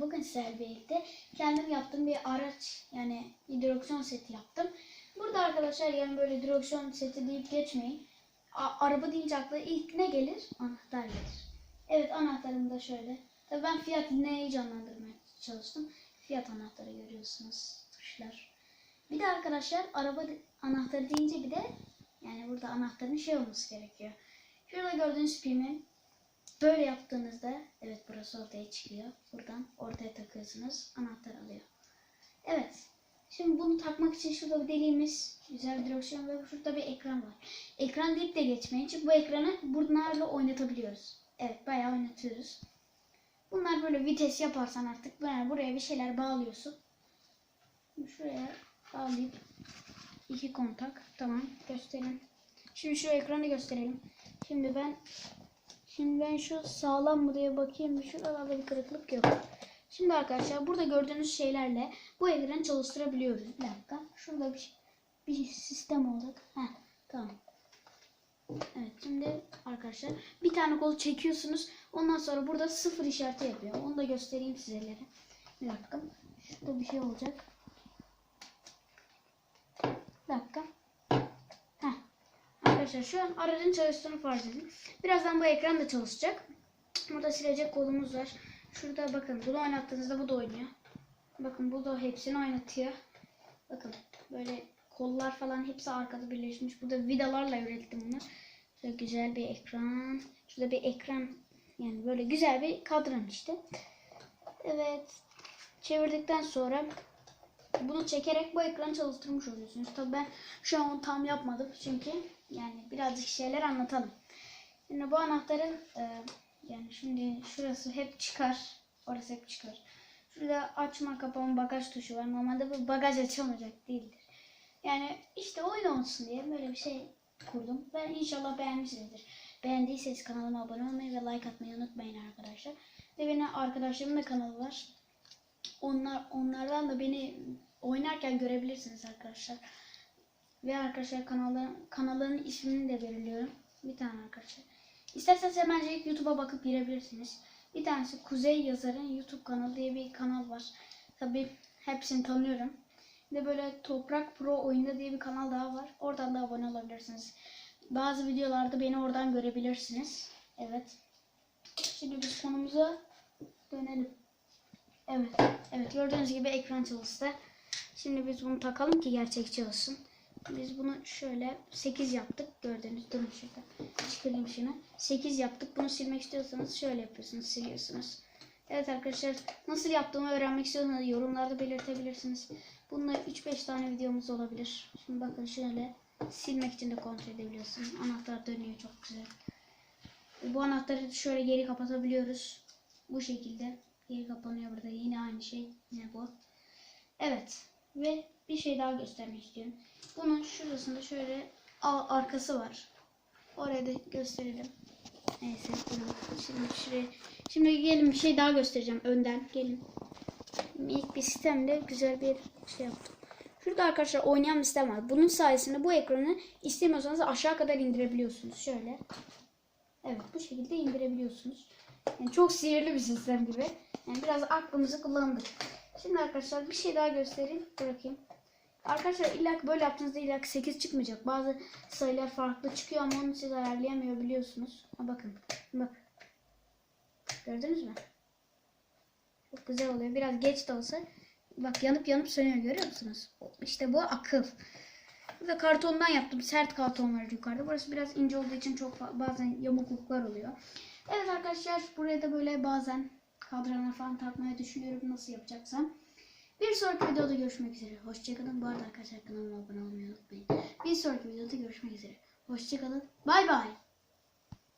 Bugün sizlerle birlikte kendim yaptığım bir araç yani direksiyon seti yaptım. Burada arkadaşlar yani böyle direksiyon seti deyip geçmeyin. A- araba deyince akla ilk ne gelir? Anahtar gelir. Evet anahtarım da şöyle. Tabii ben Fiat neyi canlandırmaya çalıştım. Fiat anahtarı görüyorsunuz. Tuşlar. Bir de arkadaşlar araba anahtarı deyince bir de yani burada anahtarın şey olması gerekiyor. Şurada gördüğünüz pimi Böyle yaptığınızda evet burası ortaya çıkıyor. Buradan ortaya takıyorsunuz. Anahtar alıyor. Evet. Şimdi bunu takmak için şurada bir deliğimiz, güzel bir direksiyon ve şurada bir ekran var. Ekran deyip de geçmeyin. Çünkü bu ekranı bunlarla oynatabiliyoruz. Evet bayağı oynatıyoruz. Bunlar böyle vites yaparsan artık böyle buraya bir şeyler bağlıyorsun. Şuraya bağlayıp iki kontak. Tamam gösterelim. Şimdi şu ekranı gösterelim. Şimdi ben Şimdi ben şu sağlam mı diye bakayım. Şuralarda bir kırıklık yok. Şimdi arkadaşlar burada gördüğünüz şeylerle bu ekranı çalıştırabiliyoruz. Bir dakika. Şurada bir, bir sistem olacak. Heh, tamam. Evet şimdi arkadaşlar bir tane kolu çekiyorsunuz. Ondan sonra burada sıfır işareti yapıyor. Onu da göstereyim sizlere. Bir dakika. Şurada bir şey olacak. Bir dakika. Arkadaşlar şu an aracın çalıştığını farz edin. Birazdan bu ekran da çalışacak. Burada silecek kolumuz var. Şurada bakın bunu oynattığınızda bu da oynuyor. Bakın bu da hepsini oynatıyor. Bakın böyle kollar falan hepsi arkada birleşmiş. Burada vidalarla ürettim bunu. Şöyle güzel bir ekran. Şurada bir ekran yani böyle güzel bir kadran işte. Evet. Çevirdikten sonra bunu çekerek bu ekranı çalıştırmış oluyorsunuz. Tabii ben şu an onu tam yapmadım çünkü yani birazcık şeyler anlatalım. Şimdi bu anahtarın e, yani şimdi şurası hep çıkar. Orası hep çıkar. Şurada açma kapama bagaj tuşu var. Normalde bu bagaj açılmayacak değildir. Yani işte oyun olsun diye böyle bir şey kurdum. Ben inşallah beğenmişsinizdir. Beğendiyseniz kanalıma abone olmayı ve like atmayı unutmayın arkadaşlar. Ve benim arkadaşlarımın da kanalı var. Onlar onlardan da beni oynarken görebilirsiniz arkadaşlar. Ve arkadaşlar kanalın kanalların ismini de belirliyorum. Bir tane arkadaşlar. İsterseniz hemencik YouTube'a bakıp girebilirsiniz. Bir tanesi Kuzey Yazar'ın YouTube kanalı diye bir kanal var. Tabi hepsini tanıyorum. Bir de böyle Toprak Pro Oyunda diye bir kanal daha var. Oradan da abone olabilirsiniz. Bazı videolarda beni oradan görebilirsiniz. Evet. Şimdi biz konumuza dönelim. Evet. Evet gördüğünüz gibi ekran çalıştı. Şimdi biz bunu takalım ki gerçekçi olsun. Biz bunu şöyle 8 yaptık. Gördüğünüz durun şurada. Çıkarayım şunu. 8 yaptık. Bunu silmek istiyorsanız şöyle yapıyorsunuz. Siliyorsunuz. Evet arkadaşlar nasıl yaptığımı öğrenmek istiyorsanız yorumlarda belirtebilirsiniz. Bununla 3-5 tane videomuz olabilir. Şimdi bakın şöyle silmek için de kontrol edebiliyorsunuz. Anahtar dönüyor çok güzel. Bu anahtarı şöyle geri kapatabiliyoruz. Bu şekilde geri kapanıyor burada. Yine aynı şey. Yine bu. Evet. Ve bir şey daha göstermek istiyorum. Bunun şurasında şöyle arkası var. Oraya da gösterelim. Neyse. Şimdi şuraya. Şimdi gelin bir şey daha göstereceğim önden. Gelin. İlk bir sistemde güzel bir şey yaptım. Şurada arkadaşlar oynayan bir sistem var. Bunun sayesinde bu ekranı istemiyorsanız aşağı kadar indirebiliyorsunuz. Şöyle. Evet bu şekilde indirebiliyorsunuz. Yani çok sihirli bir sistem gibi. Yani biraz aklımızı kullandık. Şimdi arkadaşlar bir şey daha göstereyim. Bırakayım. Arkadaşlar illa ki böyle yaptığınızda illa ki 8 çıkmayacak. Bazı sayılar farklı çıkıyor ama onu siz ayarlayamıyor biliyorsunuz. Ha, bakın. Bak. Gördünüz mü? Çok güzel oluyor. Biraz geç de olsa. Bak yanıp yanıp sönüyor görüyor musunuz? İşte bu akıl. Ve kartondan yaptım. Sert karton var yukarıda. Burası biraz ince olduğu için çok bazen yamukluklar oluyor. Evet arkadaşlar buraya da böyle bazen kadranlar falan takmayı düşünüyorum nasıl yapacaksam. Bir sonraki videoda görüşmek üzere. Hoşçakalın. Bu arada arkadaşlar kanalıma abone olmayı unutmayın. Bir sonraki videoda görüşmek üzere. Hoşçakalın. Bay bay.